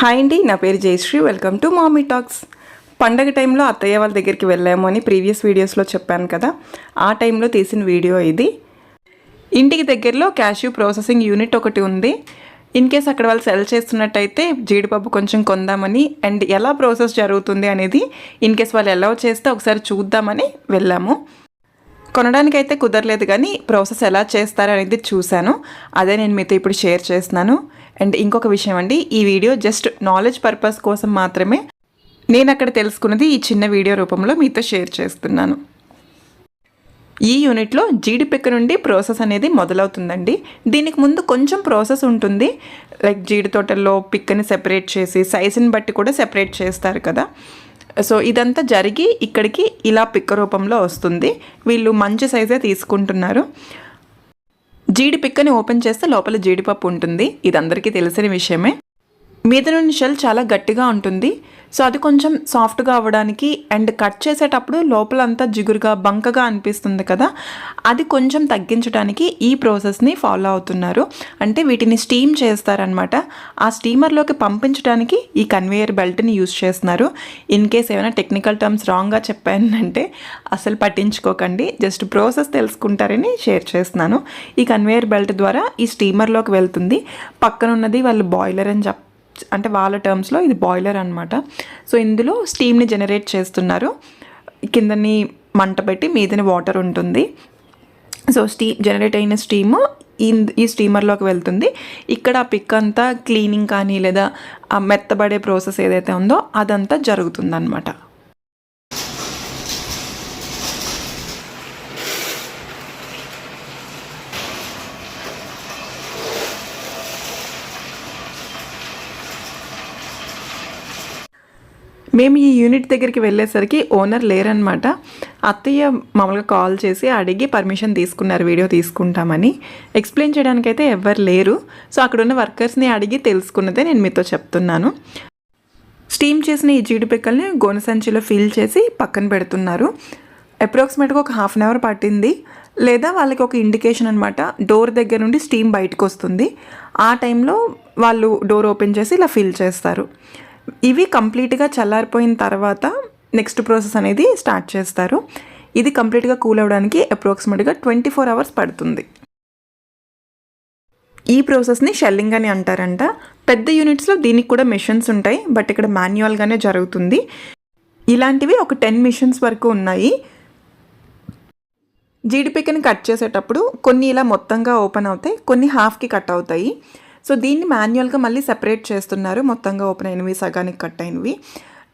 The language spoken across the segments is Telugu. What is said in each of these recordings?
హాయ్ అండి నా పేరు Jayashree. Welcome to mommy talks పండగ టైంలో అత్తయ్య వాళ్ళ దగ్గరికి వెళ్ళాము అని ప్రీవియస్ వీడియోస్లో చెప్పాను కదా. ఆ టైంలో తీసిన వీడియో ఇది. ఇంటికి దగ్గరలో క్యాష్యూ ప్రాసెసింగ్ యూనిట్ ఒకటి ఉంది. ఇన్ కేస్ అక్కడ వాళ్ళు సెల్ చేస్తున్నట్టయితే జీడిపప్పు కొంచెం కొందామని అండ్ ఎలా ప్రాసెస్ జరుగుతుంది అనేది ఇన్ కేస్ వాళ్ళు ఎలా చేస్తే ఒకసారి చూద్దామని వెళ్ళాము. కొనడానికి అయితే కుదరలేదు కానీ ప్రాసెస్ ఎలా చేస్తారు అనేది చూశాను. అదే నేను మీతో ఇప్పుడు షేర్ చేస్తున్నాను. అండ్ ఇంకొక విషయం అండి ఈ వీడియో జస్ట్ నాలెడ్జ్ పర్పస్ కోసం మాత్రమే నేను అక్కడ తెలుసుకున్నది ఈ చిన్న వీడియో రూపంలో మీతో షేర్ చేస్తున్నాను. ఈ యూనిట్లో జీడిపిక్క నుండి ప్రాసెస్ అనేది మొదలవుతుందండి. దీనికి ముందు కొంచెం ప్రాసెస్ ఉంటుంది. లైక్ జీడి తోటల్లో పిక్కని సెపరేట్ చేసి సైజుని బట్టి కూడా సెపరేట్ చేస్తారు కదా. సో ఇదంతా జరిగి ఇక్కడికి ఇలా పిక్క రూపంలో వస్తుంది. వీళ్ళు మంచి సైజే తీసుకుంటున్నారు. జీడి పిక్కని ఓపెన్ చేస్తే లోపల జీడిపప్పు ఉంటుంది. ఇది అందరికీ తెలిసిన విషయమే. మీద నుండి షెల్ చాలా గట్టిగా ఉంటుంది. సో అది కొంచెం సాఫ్ట్గా అవ్వడానికి అండ్ కట్ చేసేటప్పుడు లోపలంతా జిగురుగా బంకగా అనిపిస్తుంది కదా. అది కొంచెం తగ్గించడానికి ఈ ప్రాసెస్ని ఫాలో అవుతున్నారు. అంటే వీటిని స్టీమ్ చేస్తారనమాట ఆ స్టీమర్లోకి పంపించడానికి ఈ కన్వేయర్ బెల్ట్ని యూస్ చేస్తున్నారు. ఇన్ కేస్ ఏమైనా టెక్నికల్ టర్మ్స్ రాంగ్గా చెప్పానంటే అసలు పట్టించుకోకండి. జస్ట్ ప్రాసెస్ తెలుసుకుంటారని షేర్ చేస్తున్నాను. ఈ కన్వేయర్ బెల్ట్ ద్వారా ఈ స్టీమర్లోకి వెళ్తుంది. పక్కన ఉన్నది వాళ్ళు బాయిలర్ అని చెప్పారు అంటే వాళ్ళ టర్మ్స్లో ఇది బాయిలర్ అనమాట సో ఇందులో స్టీమ్ని జనరేట్ చేస్తున్నారు. కిందని మంట పెట్టి మీదని వాటర్ ఉంటుంది. సో స్టీ జనరేట్ అయిన స్టీమ్ ఈ స్టీమర్లోకి వెళ్తుంది. ఇక్కడ ఆ పిక్ అంతా క్లీనింగ్ కానీ లేదా ఆ మెత్తబడే ప్రాసెస్ ఏదైతే ఉందో అదంతా జరుగుతుందన్నమాట. మేము ఈ యూనిట్ దగ్గరికి వెళ్ళేసరికి ఓనర్ లేరనమాట అత్తయ్య మామూలుగా కాల్ చేసి అడిగి పర్మిషన్ తీసుకున్నారు వీడియో తీసుకుంటామని. ఎక్స్ప్లెయిన్ చేయడానికైతే ఎవ్వరు లేరు. సో అక్కడ ఉన్న వర్కర్స్ని అడిగి తెలుసుకున్నదే నేను మీతో చెప్తున్నాను. స్టీమ్ చేసిన ఈ జీడిపిక్కల్ని గోనె సంచిలో ఫిల్ చేసి పక్కన పెడుతున్నారు. అప్రాక్సిమేట్గా ఒక హాఫ్ అన్ అవర్ పట్టింది. లేదా వాళ్ళకి ఒక ఇండికేషన్ అనమాట డోర్ దగ్గర నుండి స్టీమ్ బయటకు వస్తుంది ఆ టైంలో వాళ్ళు డోర్ ఓపెన్ చేసి ఇలా ఫిల్ చేస్తారు. ఇవి కంప్లీట్గా చల్లారిపోయిన తర్వాత నెక్స్ట్ ప్రాసెస్ అనేది స్టార్ట్ చేస్తారు. ఇది కంప్లీట్గా కూల్ అవ్వడానికి అప్రాక్సిమేట్గా ట్వంటీ ఫోర్ అవర్స్ పడుతుంది. ఈ ప్రాసెస్ని షెల్లింగ్ అని అంటారంట. పెద్ద యూనిట్స్లో దీనికి కూడా మిషన్స్ ఉంటాయి బట్ ఇక్కడ మాన్యువల్గానే జరుగుతుంది. ఇలాంటివి ఒక టెన్ మిషన్స్ వరకు ఉన్నాయి. జీడిపిక్కని కట్ చేసేటప్పుడు కొన్ని ఇలా మొత్తంగా ఓపెన్ అవుతాయి కొన్ని హాఫ్కి కట్ అవుతాయి. సో దీన్ని మాన్యువల్గా మళ్ళీ సెపరేట్ చేస్తున్నారు. మొత్తంగా ఓపెన్ అయినవి సగానికి కట్ అయినవి.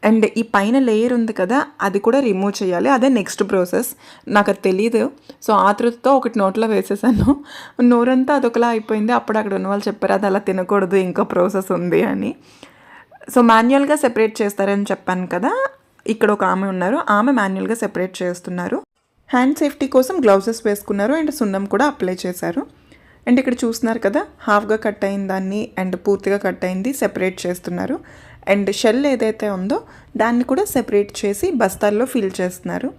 అండ్ ఈ పైన లేయర్ ఉంది కదా అది కూడా రిమూవ్ చేయాలి. అదే నెక్స్ట్ ప్రాసెస్. నాకు అది తెలియదు సో ఆతృతతో ఒకటి నోట్లో వేసేసాను. నోరంతా అదొకలా అయిపోయింది. అప్పుడు అక్కడ ఉన్న వాళ్ళు చెప్పారు అది అలా తినకూడదు ఇంకా ప్రాసెస్ ఉంది అని. సో మాన్యువల్గా సెపరేట్ చేస్తారని చెప్పాను కదా ఇక్కడ ఒక ఆమె ఉన్నారు. ఆమె మాన్యువల్గా సెపరేట్ చేస్తున్నారు. హ్యాండ్ సేఫ్టీ కోసం గ్లౌజెస్ వేసుకున్నారు అండ్ సున్నం కూడా అప్లై చేశారు. అండ్ ఇక్కడ చూస్తున్నారు కదా హాఫ్గా కట్ అయిన దాన్ని అండ్ పూర్తిగా కట్ అయింది సెపరేట్ చేస్తున్నారు. అండ్ షెల్ ఏదైతే ఉందో దాన్ని కూడా సెపరేట్ చేసి బస్తాల్లో ఫిల్ చేస్తున్నారు.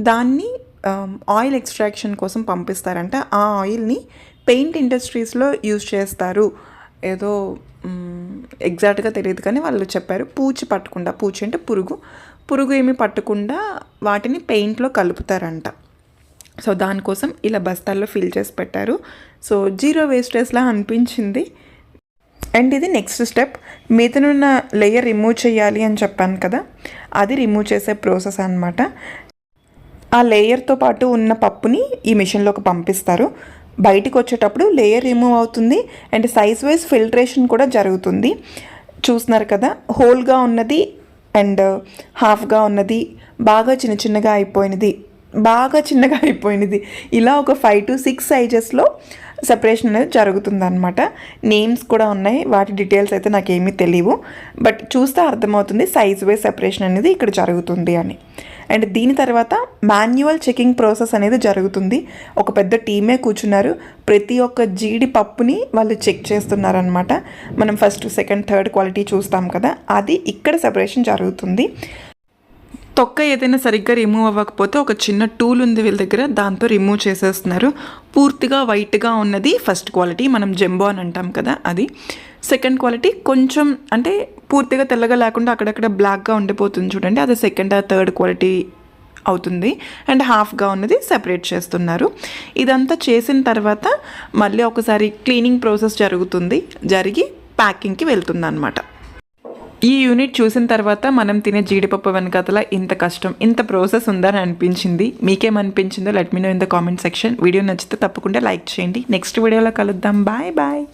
దాన్ని ఆయిల్ ఎక్స్ట్రాక్షన్ కోసం పంపిస్తారంట. ఆ ఆయిల్ని పెయింట్ ఇండస్ట్రీస్లో యూజ్ చేస్తారు. ఏదో ఎగ్జాక్ట్గా తెలియదు కానీ వాళ్ళు చెప్పారు పూచి పట్టకుండా పూచి అంటే పురుగు. పురుగు ఏమి పట్టకుండా వాటిని పెయింట్లో కలుపుతారంట. సో దానికోసం ఇలా బస్తాల్లో ఫిల్ చేసి పెట్టారు. సో జీరో వేస్టేజ్లా అనిపించింది. అండ్ ఇది నెక్స్ట్ స్టెప్. మీదనున్న లేయర్ రిమూవ్ చేయాలి అని చెప్పాను కదా అది రిమూవ్ చేసే ప్రాసెస్ అనమాట ఆ లేయర్తో పాటు ఉన్న పప్పుని ఈ మిషన్లోకి పంపిస్తారు. బయటికి వచ్చేటప్పుడు లేయర్ రిమూవ్ అవుతుంది అండ్ సైజ్ వైజ్ ఫిల్టరేషన్ కూడా జరుగుతుంది. చూస్తున్నారు కదా హోల్గా ఉన్నది అండ్ హాఫ్గా ఉన్నది బాగా చిన్న చిన్నగా అయిపోయినది బాగా చిన్నగా అయిపోయినది. ఇలా ఒక ఫైవ్ టు సిక్స్ సైజెస్లో సెపరేషన్ అనేది జరుగుతుందన్నమాట. నేమ్స్ కూడా ఉన్నాయి. వాటి డీటెయిల్స్ అయితే నాకు ఏమీ తెలియవు బట్ చూస్తే అర్థమవుతుంది సైజ్ వైజ్ సెపరేషన్ అనేది ఇక్కడ జరుగుతుంది అని. అండ్ దీని తర్వాత మాన్యువల్ చెకింగ్ ప్రాసెస్ అనేది జరుగుతుంది. ఒక పెద్ద టీమే కూర్చున్నారు. ప్రతి ఒక్క జీడి పప్పుని వాళ్ళు చెక్ చేస్తున్నారనమాట మనం ఫస్ట్ సెకండ్ థర్డ్ క్వాలిటీ చూస్తాం కదా. అది ఇక్కడ సెపరేషన్ జరుగుతుంది. తొక్క ఏదైనా సరిగ్గా రిమూవ్ అవ్వకపోతే ఒక చిన్న టూల్ ఉంది వీళ్ళ దగ్గర దాంతో రిమూవ్ చేసేస్తున్నారు. పూర్తిగా వైట్గా ఉన్నది ఫస్ట్ క్వాలిటీ మనం జంబో అని అంటాం కదా అది. సెకండ్ క్వాలిటీ కొంచెం అంటే పూర్తిగా తెల్లగా లేకుండా అక్కడక్కడ బ్లాక్గా ఉండిపోతుంది చూడండి అది సెకండ్ థర్డ్ క్వాలిటీ అవుతుంది. అండ్ హాఫ్గా ఉన్నది సెపరేట్ చేస్తున్నారు. ఇదంతా చేసిన తర్వాత మళ్ళీ ఒకసారి క్లీనింగ్ ప్రాసెస్ జరుగుతుంది జరిగి ప్యాకింగ్కి వెళ్తుంది అనమాట ఈ యూనిట్ చూసిన తర్వాత మనం తినే జీడిపప్పు వెనకాతల ఇంత కష్టం ఇంత ప్రాసెస్ ఉందని అనిపించింది. మీకేమనిపించిందో let me know in the comment section. Video నచ్చితే తప్పకుండా లైక్ చేయండి. నెక్స్ట్ వీడియోలో కలుద్దాం. Bye bye.